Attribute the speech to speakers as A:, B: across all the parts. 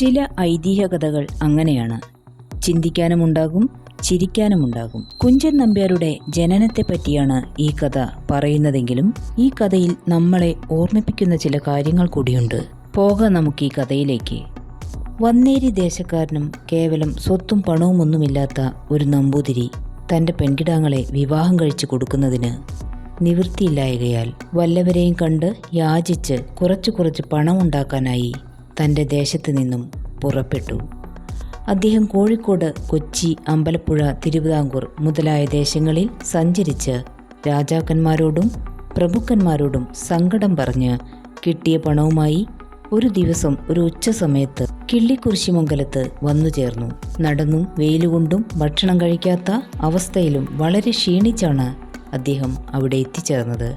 A: ചില ഐതിഹ്യകഥകൾ അങ്ങനെയാണ്. ചിന്തിക്കാനുമുണ്ടാകും ചിരിക്കാനുമുണ്ടാകും. കുഞ്ചൻ നമ്പ്യാരുടെ ജനനത്തെ പറ്റിയാണ് ഈ കഥ പറയുന്നതെങ്കിലും ഈ കഥയിൽ നമ്മളെ ഓർമ്മിപ്പിക്കുന്ന ചില കാര്യങ്ങൾ കൂടിയുണ്ട്. പോകാം നമുക്ക് ഈ കഥയിലേക്ക്. വന്നേരി ദേശക്കാരനും കേവലം സ്വത്തും പണവുമൊന്നുമില്ലാത്ത ഒരു നമ്പൂതിരി തന്റെ പെൺകിടാങ്ങളെ വിവാഹം കഴിച്ചു കൊടുക്കുന്നതിന് നിവൃത്തിയില്ലായകയാൽ വല്ലവരെയും കണ്ട് യാചിച്ച് കുറച്ചു കുറച്ച് പണമുണ്ടാക്കാനായി തന്റെ ദേശത്ത് നിന്നും പുറപ്പെട്ടു. അദ്ദേഹം കോഴിക്കോട് കൊച്ചി അമ്പലപ്പുഴ തിരുവിതാംകൂർ മുതലായ ദേശങ്ങളിൽ സഞ്ചരിച്ച് രാജാക്കന്മാരോടും പ്രഭുക്കന്മാരോടും സങ്കടം പറഞ്ഞ് കിട്ടിയ പണവുമായി ഒരു ദിവസം ഒരു ഉച്ച സമയത്ത് കിള്ളിക്കുറിശിമംഗലത്ത് വന്നു ചേർന്നു. നടന്നും വെയിലുകൊണ്ടും ഭക്ഷണം കഴിക്കാത്ത അവസ്ഥയിലും വളരെ ക്ഷീണിച്ചാണ് അദ്ദേഹം അവിടെ എത്തിച്ചേർന്നത്.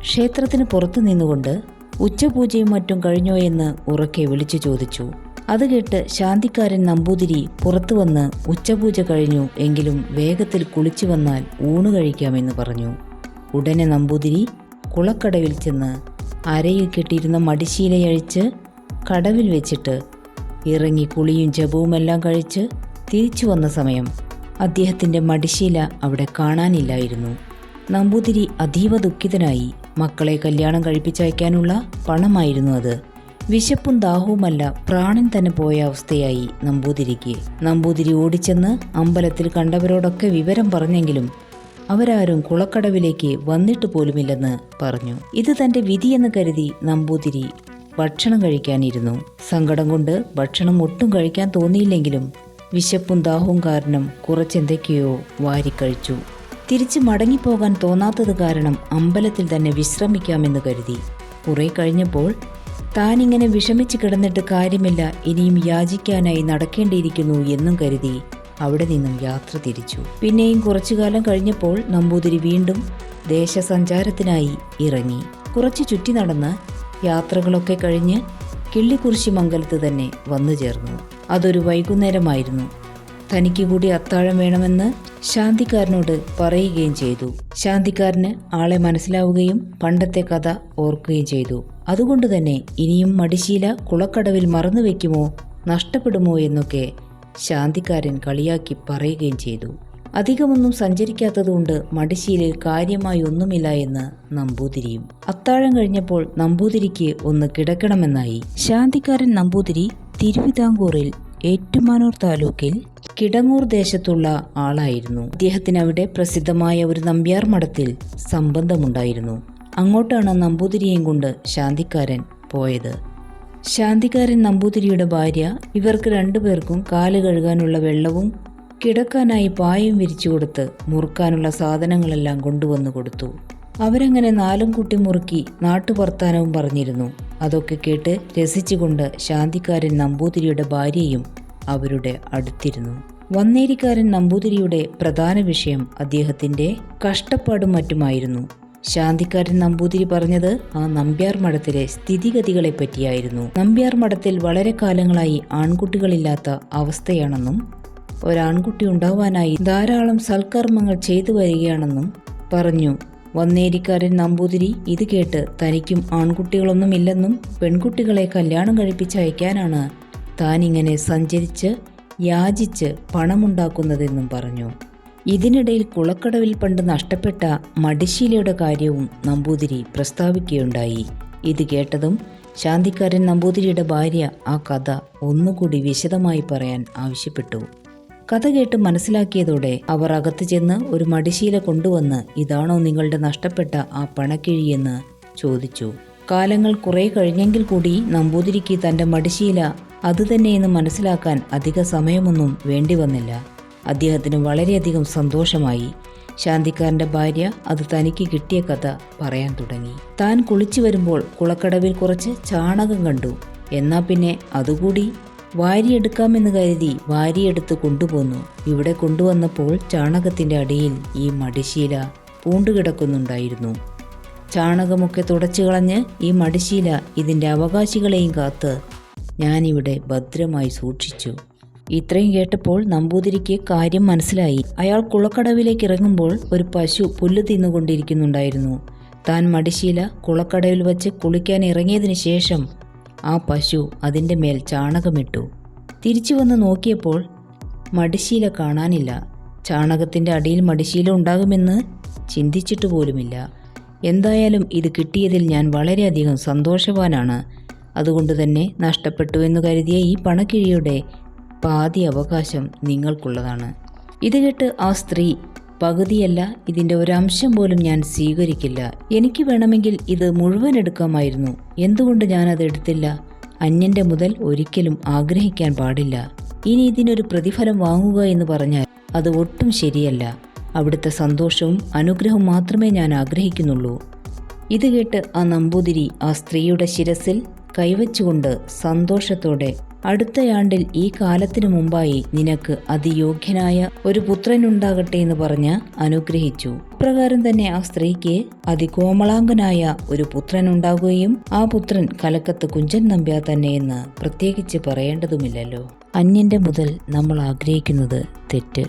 A: ക്ഷേത്രത്തിന് പുറത്തു നിന്നുകൊണ്ട് ഉച്ചപൂജയും മറ്റും കഴിഞ്ഞോ എന്ന് ഉറക്കെ വിളിച്ചു ചോദിച്ചു. അത് കേട്ട് ശാന്തിക്കാരൻ നമ്പൂതിരി പുറത്തു വന്ന് ഉച്ചപൂജ കഴിഞ്ഞു എങ്കിലും വേഗത്തിൽ കുളിച്ചു വന്നാൽ ഊണ് കഴിക്കാമെന്ന് പറഞ്ഞു. ഉടനെ നമ്പൂതിരി കുളക്കടവിൽ ചെന്ന് അരയിൽ കെട്ടിയിരുന്ന മടിശീലയഴിച്ച് കടവിൽ വെച്ചിട്ട് ഇറങ്ങി കുളിയും ജപവുമെല്ലാം കഴിച്ച് തിരിച്ചു വന്ന സമയം അദ്ദേഹത്തിന്റെ മടിശീല അവിടെ കാണാനില്ലായിരുന്നു. നമ്പൂതിരി അതീവ ദുഃഖിതനായി മക്കളെ കല്യാണം കഴിപ്പിച്ചയക്കാനുള്ള പണമായിരുന്നു അത്. വിശപ്പും ദാഹവുമല്ല പ്രാണൻ തന്നെ പോയ അവസ്ഥയായി നമ്പൂതിരിക്ക്. നമ്പൂതിരി ഓടിച്ചെന്ന് അമ്പലത്തിൽ കണ്ടവരോടൊക്കെ വിവരം പറഞ്ഞെങ്കിലും അവരാരും കുളക്കടവിലേക്ക് വന്നിട്ട് പോലുമില്ലെന്ന് പറഞ്ഞു. ഇത് തന്റെ വിധിയെന്ന് കരുതി നമ്പൂതിരി ഭക്ഷണം കഴിക്കാനിരുന്നു. സങ്കടം കൊണ്ട് ഭക്ഷണം ഒട്ടും കഴിക്കാൻ തോന്നിയില്ലെങ്കിലും വിശപ്പും ദാഹവും കാരണം കുറച്ചെന്തൊക്കെയോ വാരിക്കഴിച്ചു. തിരിച്ച് മടങ്ങിപ്പോകാൻ തോന്നാത്തത് കാരണം അമ്പലത്തിൽ തന്നെ വിശ്രമിക്കാമെന്ന് കരുതി. കുറെ കഴിഞ്ഞപ്പോൾ താനിങ്ങനെ വിഷമിച്ച് കിടന്നിട്ട് കാര്യമില്ല ഇനിയും യാചിക്കാനായി നടക്കേണ്ടിയിരിക്കുന്നു എന്നും കരുതി അവിടെ നിന്നും യാത്ര തിരിച്ചു. പിന്നെയും കുറച്ചുകാലം കഴിഞ്ഞപ്പോൾ നമ്പൂതിരി വീണ്ടും ദേശസഞ്ചാരത്തിനായി ഇറങ്ങി. കുറച്ച് ചുറ്റി നടന്ന് യാത്രകളൊക്കെ കഴിഞ്ഞ് കിള്ളിക്കുറിശി മംഗലത്ത് തന്നെ വന്നു ചേർന്നു. അതൊരു വൈകുന്നേരമായിരുന്നു. തനിക്ക് കൂടി അത്താഴം വേണമെന്ന് ശാന്തിക്കാരനോട് പറയുകയും ചെയ്തു. ശാന്തിക്കാരന് ആളെ മനസ്സിലാവുകയും പണ്ടത്തെ കഥ ഓർക്കുകയും ചെയ്തു. അതുകൊണ്ട് തന്നെ ഇനിയും മടിശീല കുളക്കടവിൽ മറന്നു വെക്കുമോ നഷ്ടപ്പെടുമോ എന്നൊക്കെ ശാന്തിക്കാരൻ കളിയാക്കി പറയുകയും ചെയ്തു. അധികമൊന്നും സഞ്ചരിക്കാത്തതുകൊണ്ട് മടിശീലയിൽ കാര്യമായി ഒന്നുമില്ല എന്ന് നമ്പൂതിരിയും. അത്താഴം കഴിഞ്ഞപ്പോൾ നമ്പൂതിരിക്ക് ഒന്ന് കിടക്കണമെന്നായി. ശാന്തിക്കാരൻ നമ്പൂതിരി തിരുവിതാംകൂറിൽ ഏറ്റുമാനൂർ താലൂക്കിൽ കിടങ്ങൂർ ദേശത്തുള്ള ആളായിരുന്നു. അദ്ദേഹത്തിന് അവിടെ പ്രസിദ്ധമായ ഒരു നമ്പ്യാർ മഠത്തിൽ സംബന്ധമുണ്ടായിരുന്നു. അങ്ങോട്ടാണ് നമ്പൂതിരിയെയും കൊണ്ട് ശാന്തിക്കാരൻ പോയത്. ശാന്തിക്കാരൻ നമ്പൂതിരിയുടെ ഭാര്യ ഇവർക്ക് രണ്ടുപേർക്കും കാൽ കഴുകാനുള്ള വെള്ളവും കിടക്കാനായി പായയും വിരിച്ചു കൊടുത്ത് മുറുക്കാനുള്ള സാധനങ്ങളെല്ലാം കൊണ്ടുവന്നു കൊടുത്തു. അവരങ്ങനെ നാലും കൂട്ടി മുറുക്കി നാട്ടുവർത്താനവും പറഞ്ഞിരുന്നു. അതൊക്കെ കേട്ട് രസിച്ചുകൊണ്ട് ശാന്തിക്കാരൻ നമ്പൂതിരിയുടെ ഭാര്യയും അവരുടെ അടുത്തിരുന്നു. വന്നേരിക്കാരൻ നമ്പൂതിരിയുടെ പ്രധാന വിഷയം അദ്ദേഹത്തിന്റെ കഷ്ടപ്പാടും മറ്റുമായിരുന്നു. ശാന്തിക്കാരൻ നമ്പൂതിരി പറഞ്ഞത് ആ നമ്പ്യാർ മഠത്തിലെ സ്ഥിതിഗതികളെ പറ്റിയായിരുന്നു നമ്പ്യാർ മഠത്തിൽ വളരെ കാലങ്ങളായി ആൺകുട്ടികളില്ലാത്ത അവസ്ഥയാണെന്നും ഒരാൺകുട്ടി ഉണ്ടാവാനായി ധാരാളം സൽക്കർമ്മങ്ങൾ ചെയ്തു വരികയാണെന്നും പറഞ്ഞു വന്നേരിക്കാരൻ നമ്പൂതിരി ഇത് കേട്ട് തനിക്കും ആൺകുട്ടികളൊന്നുമില്ലെന്നും പെൺകുട്ടികളെ കല്യാണം കഴിപ്പിച്ച് അയക്കാനാണ് താനിങ്ങനെ സഞ്ചരിച്ച് യാചിച്ച് പണമുണ്ടാക്കുന്നതെന്നും പറഞ്ഞു. ഇതിനിടയിൽ കുളക്കടവിൽ പണ്ട് നഷ്ടപ്പെട്ട മടിശീലയുടെ കാര്യവും നമ്പൂതിരി പ്രസ്താവിക്കുകയുണ്ടായി. ഇത് കേട്ടതും ശാന്തിക്കാരൻ നമ്പൂതിരിയുടെ ഭാര്യ ആ കഥ ഒന്നുകൂടി വിശദമായി പറയാൻ ആവശ്യപ്പെട്ടു. കഥ കേട്ട് മനസ്സിലാക്കിയതോടെ അവർ അകത്ത് ചെന്ന് ഒരു മടിശീല കൊണ്ടുവന്ന് ഇതാണോ നിങ്ങളുടെ നഷ്ടപ്പെട്ട ആ പണക്കിഴിയെന്ന് ചോദിച്ചു. കാലങ്ങൾ കുറെ കഴിഞ്ഞെങ്കിൽ കൂടി നമ്പൂതിരിക്ക് തന്റെ മടിശീല അതുതന്നെയെന്ന് മനസ്സിലാക്കാൻ അധിക സമയമൊന്നും വേണ്ടി വന്നില്ല. അദ്ദേഹത്തിന് വളരെയധികം സന്തോഷമായി. ശാന്തിക്കാരന്റെ ഭാര്യ അത് തനിക്ക് കിട്ടിയ കഥ പറയാൻ തുടങ്ങി. താൻ കുളിച്ചു വരുമ്പോൾ കുളക്കടവിൽ കുറച്ച് ചാണകം കണ്ടു. എന്നാ പിന്നെ അതുകൂടി വാരിയെടുക്കാമെന്ന് കരുതി വാരിയെടുത്ത് കൊണ്ടുപോന്നു. ഇവിടെ കൊണ്ടുവന്നപ്പോൾ ചാണകത്തിന്റെ അടിയിൽ ഈ മടിശീല പൂണ്ടുകിടക്കുന്നുണ്ടായിരുന്നു. ചാണകമൊക്കെ തുടച്ചു കളഞ്ഞ് ഈ മടിശീല ഇതിന്റെ അവകാശികളെയും കാത്ത് ഞാനിവിടെ ഭദ്രമായി സൂക്ഷിച്ചു. ഇത്രയും കേട്ടപ്പോൾ നമ്പൂതിരിക്ക് കാര്യം മനസ്സിലായി. അയാൾ കുളക്കടവിലേക്ക് ഇറങ്ങുമ്പോൾ ഒരു പശു പുല്ല് തിന്നുകൊണ്ടിരിക്കുന്നുണ്ടായിരുന്നു. താൻ മടിശീല കുളക്കടവിൽ വച്ച് കുളിക്കാൻ ഇറങ്ങിയതിന് ശേഷം ആ പശു അതിന്റെ മേൽ ചാണകമിട്ടു. തിരിച്ചു വന്ന് നോക്കിയപ്പോൾ മടിശീല കാണാനില്ല. ചാണകത്തിന്റെ അടിയിൽ മടിശീല ഉണ്ടാകുമെന്ന് ചിന്തിച്ചിട്ട് പോലുമില്ല. എന്തായാലും ഇത് കിട്ടിയതിൽ ഞാൻ വളരെയധികം സന്തോഷവാനാണ്. അതുകൊണ്ട് തന്നെ നഷ്ടപ്പെട്ടു എന്ന് കരുതിയ ഈ പണക്കിഴിയുടെ പാതി അവകാശം നിങ്ങൾക്കുള്ളതാണ്. ഇത് കേട്ട് ആ സ്ത്രീ പകുതിയല്ല ഇതിന്റെ ഒരംശം പോലും ഞാൻ സ്വീകരിക്കില്ല. എനിക്ക് വേണമെങ്കിൽ ഇത് മുഴുവൻ എടുക്കാമായിരുന്നു. എന്തുകൊണ്ട് ഞാൻ അത് എടുത്തില്ല? അന്യന്റെ മുതൽ ഒരിക്കലും ആഗ്രഹിക്കാൻ പാടില്ല. ഇനി ഇതിനൊരു പ്രതിഫലം വാങ്ങുക എന്ന് പറഞ്ഞാൽ അത് ഒട്ടും ശരിയല്ല. അവിടുത്തെ സന്തോഷവും അനുഗ്രഹവും മാത്രമേ ഞാൻ ആഗ്രഹിക്കുന്നുള്ളൂ. ഇത് കേട്ട് ആ നമ്പൂതിരി ആ സ്ത്രീയുടെ ശിരസിൽ കൈവച്ചുകൊണ്ട് സന്തോഷത്തോടെ അടുത്തയാണ്ടിൽ ഈ കാലത്തിനു മുമ്പായി നിനക്ക് അതിയോഗ്യനായ ഒരു പുത്രനുണ്ടാകട്ടെ എന്ന് പറഞ്ഞ് അനുഗ്രഹിച്ചു. പ്രകാരം തന്നെ ആ സ്ത്രീക്ക് അതികോമളാംഗനായ ഒരു പുത്രനുണ്ടാകുകയും ആ പുത്രൻ കലക്കത്ത് കുഞ്ചൻ നമ്പ്യാർ തന്നെയെന്ന് പ്രത്യേകിച്ച് പറയേണ്ടതുമില്ലല്ലോ. അന്യന്റെ മുതൽ നമ്മൾ ആഗ്രഹിക്കുന്നത് തെറ്റ്.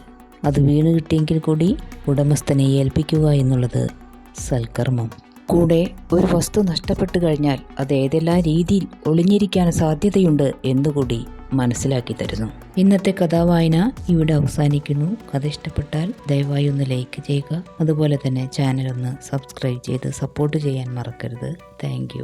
A: അത് വീണ് കിട്ടിയെങ്കിൽ കൂടി ഉടമസ്ഥനെ ഏൽപ്പിക്കുക എന്നുള്ളത് സൽക്കർമ്മം. കൂടെ ഒരു വസ്തു നഷ്ടപ്പെട്ടു കഴിഞ്ഞാൽ അത് ഏതെല്ലാം രീതിയിൽ ഒളിഞ്ഞിരിക്കാൻ സാധ്യതയുണ്ട് എന്നുകൂടി മനസ്സിലാക്കി തരുന്നു. ഇന്നത്തെ കഥാവായന ഇവിടെ അവസാനിക്കുന്നു. കഥ ഇഷ്ടപ്പെട്ടാൽ ദയവായി ഒന്ന് ലൈക്ക് ചെയ്യുക. അതുപോലെ തന്നെ ചാനൽ ഒന്ന് സബ്സ്ക്രൈബ് ചെയ്ത് സപ്പോർട്ട് ചെയ്യാൻ മറക്കരുത്. താങ്ക്